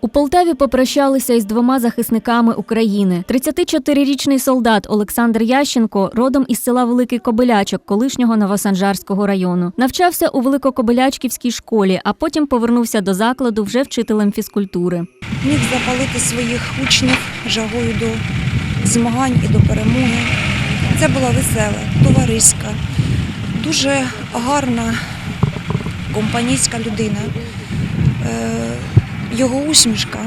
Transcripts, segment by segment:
У Полтаві попрощалися із двома захисниками України. 34-річний солдат Олександр Ященко родом із села Великий Кобилячок, колишнього Новосанжарського району. Навчався у Великокобилячківській школі, а потім повернувся до закладу вже вчителем фізкультури. міг запалити своїх учнів жагою до змагань і до перемоги. Це була весела, товариська, дуже гарна компанійська людина. Його усмішка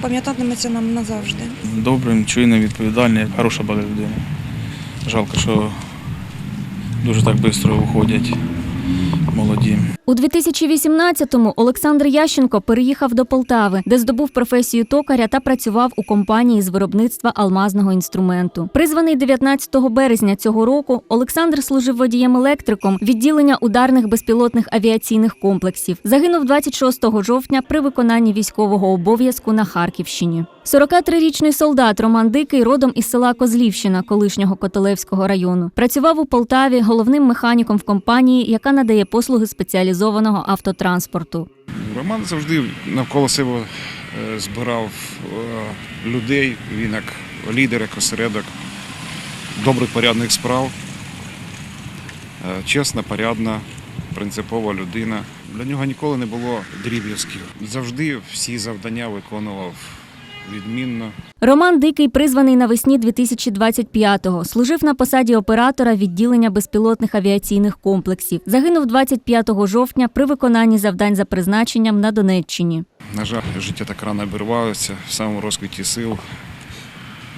пам'ятатиметься нам назавжди. добрим, чуйним, відповідальним, хороша була людина. Жалко, що дуже так швидко виходять молоді. У 2018-му Олександр Ященко переїхав до Полтави, де здобув професію токаря та працював у компанії з виробництва алмазного інструменту. Призваний 19 березня цього року, Олександр служив водієм-електриком відділення ударних безпілотних авіаційних комплексів. Загинув 26 жовтня при виконанні військового обов'язку на Харківщині. 43-річний солдат Роман Дикий родом із села Козлівщина, колишнього Котелевського району. Працював у Полтаві головним механіком в компанії, яка надає послуги спеціалізованого автотранспорту. Роман завжди навколо себе е, збирав е, людей. Він як лідер, як осередок добрих порядних справ. Е, Чесна, порядна, принципова людина. Для нього ніколи не було дріб'язків. Завжди всі завдання виконував відмінно. Роман Дикий призваний навесні 2025-го. Служив на посаді оператора відділення безпілотних авіаційних комплексів. Загинув 25 жовтня при виконанні завдань за призначенням на Донеччині. На жаль, життя так рано обірвалося в самому розквіті сил.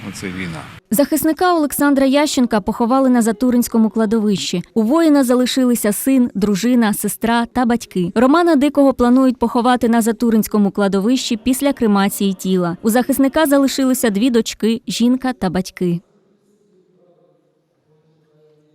Оце війна. Захисника Олександра Ященка поховали на Затуринському кладовищі. У воїна залишилися син, дружина, сестра та батьки. Романа Дикого планують поховати на Затуринському кладовищі після кремації тіла. У захисника залишилися дві дочки, жінка та батьки.